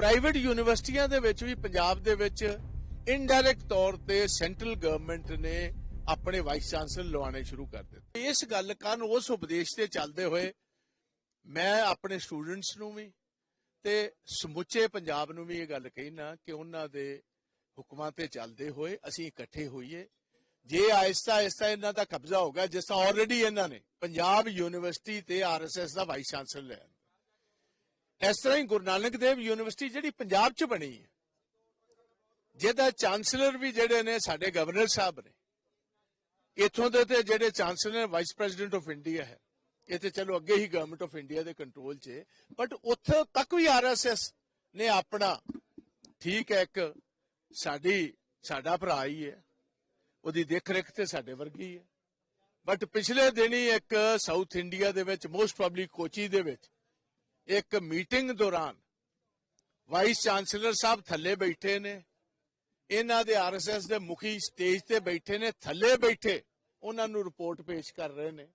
Private ਯੂਨੀਵਰਸਿਟੀਆਂ ਦੇ ਵਿੱਚ ਵੀ ਪੰਜਾਬ ਦੇ ਵਿੱਚ ਇਨਡਾਇਰੈਕਟ ਤੌਰ ਤੇ ਸੈਂਟਰਲ ਗਵਰਨਮੈਂਟ ਨੇ ਆਪਣੇ ਵਾਈਸ ਚਾਂਸਲਰ ਲਵਾਉਣੇ ਸ਼ੁਰੂ ਕਰ ਦਿੱਤੇ। ਇਸ ਗੱਲ ਕਾਰਨ ਉਸ ਉਪਦੇਸ਼ ਤੇ ਚੱਲਦੇ ਹੋਏ ਮੈਂ ਆਪਣੇ ਸਟੂਡੈਂਟਸ ਨੂੰ ਵੀ ਤੇ ਸਮੁੱਚੇ ਪੰਜਾਬ ਨੂੰ ਵੀ ਇਹ ਗੱਲ ਕਹਿਣਾ ਕਿ ਉਹਨਾਂ ਦੇ ਹੁਕਮਾਂ ਤੇ ਚੱਲਦੇ ਹੋਏ ਅਸੀਂ ਇਕੱਠੇ ਹੋਈਏ। ਜੇ ਆਹਿਸਤਾ ਆਹਿਸਤਾ ਇਹਨਾਂ ਦਾ ਕਬਜ਼ਾ ਹੋਗਾ ਜਿਸ ਤਰ੍ਹਾਂ ਆਲਰੇਡੀ ਇਹਨਾਂ ਨੇ ਪੰਜਾਬ ਯੂਨੀਵਰਸਿਟੀ ਤੇ ਆਰਐਸਐਸ ਦਾ ਵਾਈਸ ਚਾਂਸਲਰ ਲਿਆ ਇਸ ਤਰ੍ਹਾਂ ਹੀ ਗੁਰੂ ਨਾਨਕ ਦੇਵ ਯੂਨੀਵਰਸਿਟੀ ਜਿਹੜੀ ਪੰਜਾਬ 'ਚ ਬਣੀ ਹੈ, ਜਿਹਦਾ ਚਾਂਸਲਰ ਵੀ ਜਿਹੜੇ ਨੇ ਸਾਡੇ ਗਵਰਨਰ ਸਾਹਿਬ ਨੇ। ਇਥੋਂ ਦੇ ਤੇ ਜਿਹੜੇ chancellor vice president of India ਹੈ, ਇਹ ਤੇ ਚਲੋ ਅੱਗੇ ਹੀ ਗਵਰਨਮੈਂਟ ਆਫ ਇੰਡੀਆ ਦੇ ਕੰਟਰੋਲ 'ਚ ਬਟ ਉੱਥੇ ਤੱਕ ਵੀ ਆਰਐਸਐਸ ਨੇ ਆਪਣਾ, ਠੀਕ ਹੈ ਇੱਕ ਸਾਡੀ, ਸਾਡਾ ਭਰਾ ਹੀ ਹੈ, ਉਹਦੀ ਦੇਖ ਰੇਖ ਤੇ ਸਾਡੇ ਵਰਗੀ ਹੈ। ਬਟ ਪਿਛਲੇ ਦਿਨੀ ਇੱਕ ਸਾਊਥ ਇੰਡੀਆ ਦੇ ਵਿੱਚ ਮੋਸਟ ਪਬਲਿਕ ਕੋਚੀ ਦੇ ਵਿੱਚ ਇੱਕ ਮੀਟਿੰਗ ਦੌਰਾਨ ਵਾਈਸ ਚਾਂਸਲਰ ਸਾਹਿਬ ਥੱਲੇ ਬੈਠੇ ਨੇ। ਇਹਨਾਂ ਦੇ ਆਰਐਸਐਸ ਦੇ ਮੁਖੀ ਸਟੇਜ ਤੇ ਬੈਠੇ ਨੇ। ਥੱਲੇ ਬੈਠੇ ਉਹਨਾਂ ਨੂੰ ਰਿਪੋਰਟ ਪੇਸ਼ ਕਰ ਰਹੇ ਨੇ।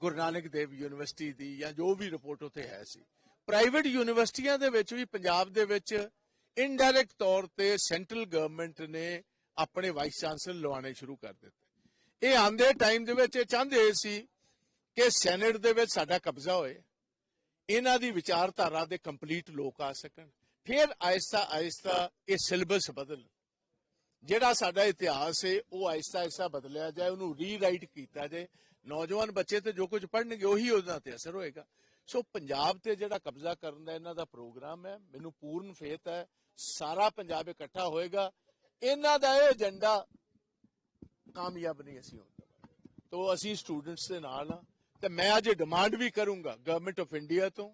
ਗੁਰੂ ਨਾਨਕ ਦੇਵ ਯੂਨੀਵਰਸਿਟੀ ਦੀ ਜਾਂ ਜੋ ਵੀ ਰਿਪੋਰਟ ਉੱਥੇ ਹੈ ਸੀ। ਪ੍ਰਾਈਵੇਟ ਯੂਨੀਵਰਸਿਟੀਆਂ ਦੇ ਵਿੱਚ ਵੀ, ਪੰਜਾਬ ਦੇ ਵਿੱਚ ਇਨਡਾਇਰੈਕਟ ਤੌਰ ਤੇ ਸੈਂਟਰਲ ਗਵਰਨਮੈਂਟ ਨੇ ਆਪਣੇ ਵਾਈਸ ਚਾਂਸਲਰ ਲਵਾਉਣੇ ਸ਼ੁਰੂ ਕਰ ਦਿੱਤੇ। ਇਹ ਆਂਦੇ ਟਾਈਮ ਦੇ ਵਿੱਚ ਇਹ ਚਾਹੁੰਦੇ ਸੀ ਕਿ ਸੈਨੇਟ ਦੇ ਵਿੱਚ ਸਾਡਾ ਕਬਜ਼ਾ ਹੋਏ। ਇਹਨਾਂ ਦੀ ਵਿਚਾਰਧਾਰਾ ਦੇ ਕੰਪਲੀਟ ਲੋਕ ਆ ਸਕਣ। ਫਿਰ ਆਹਿਸਤਾ ਆਹਿਸਤਾ ਇਹ ਸਿਲੇਬਸ ਬਦਲ ਜਿਹੜਾ ਸਾਡਾ ਇਤਿਹਾਸ ਹੈ ਉਹ ਆਹਿਸਤਾ ਆਹਿਸਤਾ ਬਦਲਿਆ ਜਾਏ, ਉਹਨੂੰ ਰੀਰਾਈਟ ਕੀਤਾ ਜਾਏ। ਨੌਜਵਾਨ ਬੱਚੇ ਤੇ ਜੋ ਕੁਝ ਪੜ੍ਹਨਗੇ, ਉਹੀ ਉਹਨਾਂ ਤੇ ਅਸਰ ਹੋਏਗਾ। ਸੋ ਪੰਜਾਬ ਤੇ ਜਿਹੜਾ ਕਬਜ਼ਾ ਕਰਨ ਦਾ ਇਹਨਾਂ ਦਾ ਪ੍ਰੋਗਰਾਮ ਹੈ, ਮੈਨੂੰ ਪੂਰਨ ਫੇਤ ਹੈ, ਸਾਰਾ ਪੰਜਾਬ ਇਕੱਠਾ ਹੋਏਗਾ। ਇਹਨਾਂ ਦਾ ਇਹ ਏਜੰਡਾ ਕਾਮਯਾਬ ਨਹੀਂ ਅਸੀਂ ਹੁੰਦਾ ਤੋ ਅਸੀਂ ਸਟੂਡੈਂਟਸ ਦੇ ਨਾਲ ਹਾਂ। ਤੇ ਮੈਂ ਅੱਜ ਡਿਮਾਂਡ ਵੀ ਕਰੂੰਗਾ ਗਵਰਨਮੈਂਟ ਆਫ ਇੰਡੀਆ ਤੋਂ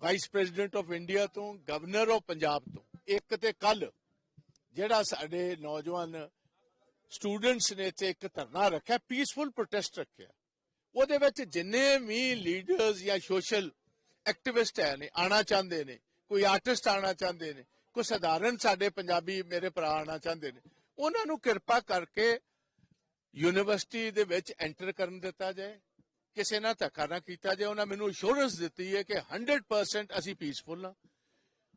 ਵਾਈਸ ਪ੍ਰੈਜ਼ੀਡੈਂਟ ਆਫ ਇੰਡੀਆ ਤੋਂ ਗਵਰਨਰ ਆਫ ਪੰਜਾਬ ਤੋਂ। ਇੱਕ ਤੇ ਕੱਲ ਜਿਹੜਾ ਸਾਡੇ ਨੌਜਵਾਨ ਸਟੂਡੈਂਟਸ ਨੇ ਇੱਥੇ ਇੱਕ ਧਰਨਾ ਰੱਖਿਆ ਪੀਸਫੁਲ ਪ੍ਰੋਟੈਸਟ ਰੱਖਿਆ। ਉਹਦੇ ਵਿੱਚ ਜਿੰਨੇ ਵੀ ਲੀਡਰਸ ਜਾਂ ਸੋਸ਼ਲ ਐਕਟਿਵਿਸਟ ਹੈ ਨੇ ਆਣਾ ਚਾਹੁੰਦੇ ਨੇ, ਕੋਈ ਆਰਟਿਸਟ ਆਣਾ ਚਾਹੁੰਦੇ ਨੇ ਕੋਈ ਸਧਾਰਨ ਸਾਡੇ ਪੰਜਾਬੀ ਮੇਰੇ ਭਰਾ ਆਣਾ ਚਾਹੁੰਦੇ ਨੇ, ਉਹਨਾਂ ਨੂੰ ਕਿਰਪਾ ਕਰਕੇ ਯੂਨੀਵਰਸਿਟੀ ਦੇ ਵਿੱਚ ਐਂਟਰ ਕਰਨ ਦਿੱਤਾ ਜਾਏ, ਕਿਸੇ ਨਾਲ ਧੱਕਾ ਨਾ ਕੀਤਾ ਜਾਏ, ਉਹਨਾਂ ਮੈਨੂੰ ਅਸ਼ੋਰੈਂਸ ਦਿੱਤੀ ਹੈ ਕਿ 100% ਅਸੀਂ ਪੀਸਫੁਲ ਹਾਂ।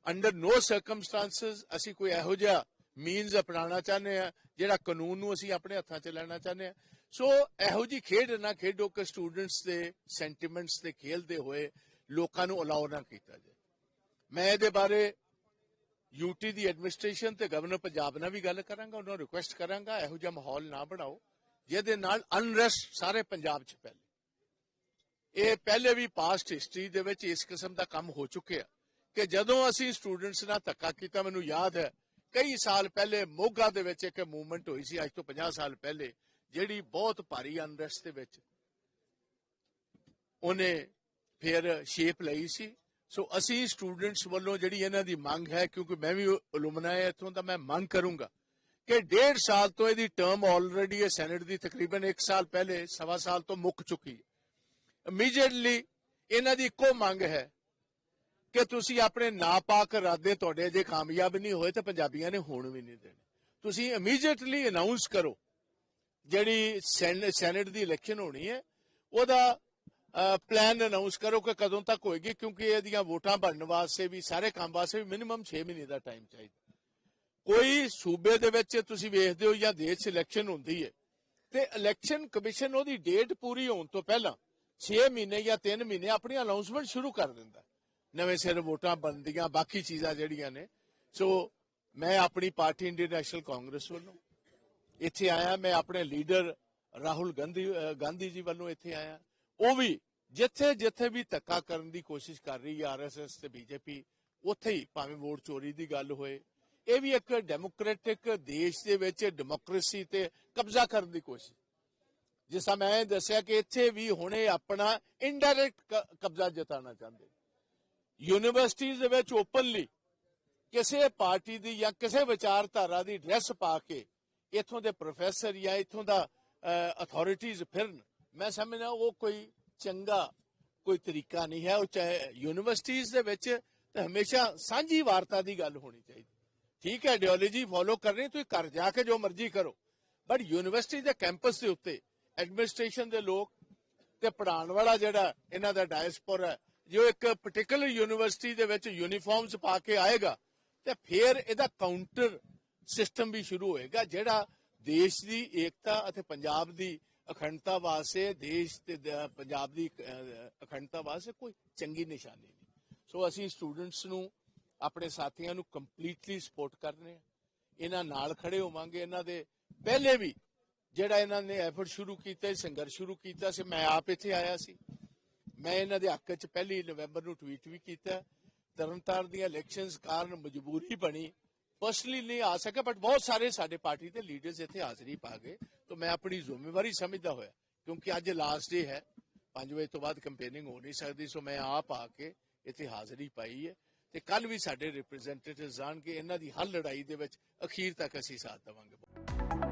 ਅੰਡਰ ਨੋ ਸਰਕਮਸਟੈਂਸਸ ਅਸੀਂ ਕੋਈ ਇਹੋ ਜਿਹਾ ਮੀਨਸ ਅਪਣਾਉਣਾ ਚਾਹੁੰਦੇ ਆ ਜਿਹੜਾ ਕਾਨੂੰਨ ਨੂੰ ਅਸੀਂ ਆਪਣੇ ਹੱਥਾਂ 'ਚ ਲੈਣਾ ਚਾਹੁੰਦੇ ਆ ਸੋ ਇਹੋ ਜੀ ਖੇਡ ਨਾ ਖੇਡੋ ਕਿ ਸਟੂਡੈਂਟਸ ਦੇ ਸੈਂਟੀਮੈਂਟਸ ਤੇ ਖੇਲਦੇ ਹੋਏ ਲੋਕਾਂ ਨੂੰ ਅਲਾਉ ਨਾ ਕੀਤਾ ਜਾਏ। ਮੈਂ ਇਹਦੇ ਬਾਰੇ ਯੂਟੀ ਦੀ ਐਡਮਿਨਿਸਟ੍ਰੇਸ਼ਨ ਤੇ ਗਵਰਨਰ ਪੰਜਾਬ ਨਾਲ ਵੀ ਗੱਲ ਕਰਾਂਗਾ, ਉਹਨਾਂ ਨੂੰ ਰਿਕੁਐਸਟ ਕਰਾਂਗਾ, ਇਹੋ ਜਿਹਾ ਮਾਹੌਲ ਨਾ ਬਣਾਓ। ਜਿਹਦੇ ਨਾਲ ਅਨਰੈਸਟ ਸਾਰੇ ਪੰਜਾਬ 'ਚ ਫੈਲੇ। ਇਹ ਪਹਿਲੇ ਵੀ ਪਾਸਟ ਹਿਸਟਰੀ ਦੇ ਵਿੱਚ ਇਸ ਕਿਸਮ ਦਾ ਕੰਮ ਹੋ ਚੁੱਕਿਆ। ਕਿ ਜਦੋਂ ਅਸੀਂ ਸਟੂਡੈਂਟਸ ਨਾਲ ਧੱਕਾ ਕੀਤਾ, ਮੈਨੂੰ ਯਾਦ ਹੈ, ਕਈ ਸਾਲ ਪਹਿਲੇ ਮੋਗਾ ਦੇ ਵਿੱਚ ਇੱਕ ਮੂਵਮੈਂਟ ਹੋਈ ਸੀ, ਅੱਜ ਤੋਂ 50 ਸਾਲ ਪਹਿਲੇ, ਜਿਹੜੀ ਬਹੁਤ ਭਾਰੀ ਅਨਰੈਸਟ ਦੇ ਵਿੱਚ ਉਹਨੇ ਫਿਰ ਸ਼ੇਪ ਲਈ ਸੀ। ਸੋ ਅਸੀਂ ਸਟੂਡੈਂਟਸ ਵੱਲੋਂ ਜਿਹੜੀ ਇਹਨਾਂ ਦੀ ਮੰਗ ਹੈ, ਕਿਉਂਕਿ ਮੈਂ ਵੀ ਅਲੂਮਨਾ ਇੱਥੋਂ ਦਾ ਮੈਂ ਮੰਗ ਕਰੂੰਗਾ ਕਿ ਡੇਢ ਸਾਲ ਤੋਂ ਇਹਦੀ ਟਰਮ ਆਲਰੇਡੀ ਹੈ ਸੈਨੇਟ ਦੀ, ਤਕਰੀਬਨ 1 ਸਾਲ ਪਹਿਲੇ, ਸਵਾ ਸਾਲ ਤੋਂ ਮੁੱਕ ਚੁੱਕੀ ਹੈ। ਇਮੀਡੀਏਟਲੀ ਇਹਨਾਂ ਦੀ ਇੱਕੋ ਮੰਗ ਹੈ ਕਿ ਤੁਸੀਂ ਆਪਣੇ ਨਾਪਾਕ ਇਰਾਦੇ ਤੁਹਾਡੇ ਜੇ ਕਾਮਯਾਬ ਨਹੀਂ ਹੋਏ ਤਾਂ ਪੰਜਾਬੀਆਂ ਨੇ ਹੋਣ ਵੀ ਨਹੀਂ ਦੇਣੇ। ਤੁਸੀਂ ਇਮੀਡੀਏਟਲੀ ਅਨਾਉਂਸ ਕਰੋ ਜਿਹੜੀ ਸੈਨ- ਸੈਨੇਟ ਦੀ ਇਲੈਕਸ਼ਨ ਹੋਣੀ ਹੈ, ਉਹਦਾ ਪਲਾਨ ਅਨਾਉਂਸ ਕਰੋ ਕਿ ਕਦੋਂ ਤੱਕ ਹੋਏਗੀ, ਕਿਉਂਕਿ ਇਹਦੀਆਂ ਵੋਟਾਂ ਬਣਨ ਵਾਸਤੇ ਵੀ, ਸਾਰੇ ਕੰਮ ਵਾਸਤੇ ਵੀ ਮਿਨੀਮਮ 6 ਮਹੀਨੇ ਦਾ ਟਾਈਮ ਚਾਹੀਦਾ। ਕੋਈ ਸੂਬੇ ਦੇ ਵਿੱਚ ਤੁਸੀਂ ਵੇਖਦੇ ਹੋ ਜਾਂ ਦੇਸ਼ 'ਚ ਇਲੈਕਸ਼ਨ ਹੁੰਦੀ ਹੈ ਤੇ ਇਲੈਕਸ਼ਨ ਕਮਿਸ਼ਨ ਉਹਦੀ ਡੇਟ ਪੂਰੀ ਹੋਣ ਤੋਂ ਪਹਿਲਾਂ 6 ਮਹੀਨੇ ਜਾਂ 3 ਮਹੀਨੇ ਆਪਣੀ ਅਨਾਉਂਸਮੈਂਟ ਸ਼ੁਰੂ ਕਰ ਦਿੰਦਾ। ਨਵੇਂ ਸਿਰ ਵੋਟਾਂ ਬਣਦੀਆਂ, ਬਾਕੀ ਚੀਜ਼ਾਂ ਜਿਹੜੀਆਂ ਨੇ। ਸੋ ਮੈਂ ਆਪਣੀ ਪਾਰਟੀ ਇੰਡੀਅਨ ਨੈਸ਼ਨਲ ਕਾਂਗਰਸ ਵੱਲੋਂ ਇੱਥੇ ਆਇਆ, ਮੈਂ ਆਪਣੇ ਲੀਡਰ ਰਾਹੁਲ ਗਾਂਧੀ ਗਾਂਧੀ ਜੀ ਵੱਲੋਂ ਇੱਥੇ ਆਇਆ। ਉਹ ਵੀ ਜਿੱਥੇ ਜਿੱਥੇ ਵੀ ਧੱਕਾ ਕਰਨ ਦੀ ਕੋਸ਼ਿਸ਼ ਕਰ ਰਹੀ ਹੈ ਆਰਐਸਐਸ ਤੇ ਬੀਜੇਪੀ ਉੱਥੇ ਹੀ ਭਾਵੇਂ ਵੋਟ ਚੋਰੀ ਦੀ ਗੱਲ ਹੋਏ ਇਹ ਵੀ ਇੱਕ ਡੈਮੋਕ੍ਰੈਟਿਕ ਦੇਸ਼ ਦੇ ਵਿੱਚ ਡੈਮੋਕ੍ਰੇਸੀ ਤੇ ਕਬਜ਼ਾ ਕਰਨ ਦੀ ਕੋਸ਼ਿਸ਼। ਜਿਸ ਤਰ੍ਹਾਂ ਮੈਂ ਦੱਸਿਆ ਕਿ ਇੱਥੇ ਵੀ ਹੁਣੇ ਆਪਣਾ ਇਨਡਾਇਰੈਕਟ ਕਬਜ਼ਾ ਜਤਾਉਣਾ ਚਾਹੁੰਦੇ ਯੂਨੀਵਰਸਿਟੀਜ਼ ਦੇ ਵਿੱਚ ਓਪਨਲੀ ਕਿਸੇ ਪਾਰਟੀ ਦੀ ਜਾਂ ਕਿਸੇ ਵਿਚਾਰਧਾਰਾ ਦੀ ਡਰੈਸ ਪਾ ਕੇ ਇੱਥੋਂ ਦੇ ਪ੍ਰੋਫੈਸਰ ਜਾਂ ਇੱਥੋਂ ਦਾ ਅਥਾਰਟੀਜ਼ ਫਿਰਨ। ਮੈਂ ਸਮਝਦਾ ਉਹ ਕੋਈ ਚੰਗਾ ਕੋਈ ਤਰੀਕਾ ਨਹੀਂ ਹੈ। ਉਹ ਚਾਹੇ ਯੂਨੀਵਰਸਿਟੀਜ਼ ਦੇ ਵਿੱਚ ਤੇ ਹਮੇਸ਼ਾ ਸਾਂਝੀ ਵਾਰਤਾ ਦੀ ਗੱਲ ਹੋਣੀ ਚਾਹੀਦੀ। ਠੀਕ ਹੈ ਆਈਡੀਓਲੋਜੀ ਫੋਲੋ ਕਰਨੀ ਤੁਸੀਂ ਘਰ ਜਾ ਕੇ ਜੋ ਮਰਜ਼ੀ ਕਰੋ। ਬਟ ਯੂਨੀਵਰਸਿਟੀ ਦੇ ਕੈਂਪਸ ਦੇ ਉੱਤੇ ਐਡਮਿਨਿਸਟ੍ਰੇਸ਼ਨ ਦੇ ਲੋਕ ਤੇ ਪੜਾਉਣ ਵਾਲਾ ਜਿਹੜਾ ਇਹਨਾਂ ਦਾ ਡਾਇਸਪੋਰਾ ਜੋ ਇੱਕ ਪਾਰਟਿਕੂਲਰ ਯੂਨੀਵਰਸਿਟੀ ਦੇ ਵਿੱਚ ਯੂਨੀਫਾਰਮਸ ਪਾ ਕੇ ਆਏਗਾ, ਤੇ ਫਿਰ ਇਹਦਾ ਕਾਊਂਟਰ ਸਿਸਟਮ ਵੀ ਸ਼ੁਰੂ ਹੋਏਗਾ, ਜਿਹੜਾ ਦੇਸ਼ ਦੀ ਏਕਤਾ ਅਤੇ ਪੰਜਾਬ ਦੀ ਅਖੰਡਤਾ ਵਾਸਤੇ, ਦੇਸ਼ ਤੇ ਪੰਜਾਬ ਦੀ ਅਖੰਡਤਾ ਵਾਸਤੇ ਕੋਈ ਚੰਗੀ ਨਿਸ਼ਾਨੀ ਨਹੀਂ। ਸੋ ਅਸੀਂ ਸਟੂਡੈਂਟਸ ਨੂੰ ਆਪਣੇ ਸਾਥੀਆਂ ਨੂੰ ਕੰਪਲੀਟਲੀ ਸਪੋਰਟ ਕਰਨੇ ਇਹਨਾਂ ਨਾਲ ਖੜੇ ਹੋਵਾਂਗੇ, ਇਹਨਾਂ ਦੇ ਪਹਿਲੇ ਵੀ ਜਿਹੜਾ ਇਹਨਾਂ ਨੇ ਐਫਰਟ ਸ਼ੁਰੂ ਕੀਤਾ ਸੰਘਰਸ਼ ਸ਼ੁਰੂ ਕੀਤਾ ਸੀ, ਮੈਂ ਆਪ ਇੱਥੇ ਆਇਆ ਸੀ। ਮੈਂ ਇਹਨਾਂ ਦੇ ਹੱਕ 'ਚ ਪਹਿਲੀ ਨਵੰਬਰ ਨੂੰ ਟਵੀਟ ਵੀ ਕੀਤਾ। ਤਰਨਤਾਰਨ ਦੀਆਂ ਇਲੈਕਸ਼ਨਸ ਕਾਰਨ ਮਜਬੂਰੀ ਬਣੀ। ਪਰਸਨਲੀ ਨਹੀਂ ਆ ਸਕਿਆ ਬਟ ਬਹੁਤ ਸਾਰੇ ਸਾਡੇ ਪਾਰਟੀ ਦੇ ਲੀਡਰਸ ਇੱਥੇ ਹਾਜ਼ਰੀ ਪਾ ਗਏ। ਤਾਂ ਮੈਂ ਆਪਣੀ ਜ਼ਿੰਮੇਵਾਰੀ ਸਮਝਦਾ ਹੋਇਆ, ਕਿਉਂਕਿ ਅੱਜ ਲਾਸਟ ਡੇ ਹੈ। 5 ਵਜੇ ਤੋਂ ਬਾਅਦ ਕੰਪੇਨਿੰਗ ਹੋ ਨਹੀਂ ਸਕਦੀ, ਸੋ ਮੈਂ ਆਪ ਆ ਕੇ ਇੱਥੇ ਹਾਜ਼ਰੀ ਪਾਈ ਹੈ। ਤੇ ਕੱਲ ਵੀ ਸਾਡੇ ਰਿਪਰੈਜ਼ੈਂਟੇਟਿਵਸ ਆਣਗੇ, ਇਹਨਾਂ ਦੀ ਹਰ ਲੜਾਈ ਦੇ ਵਿੱਚ ਅਖੀਰ ਤੱਕ ਅਸੀਂ ਸਾਥ ਦੇਵਾਂਗੇ।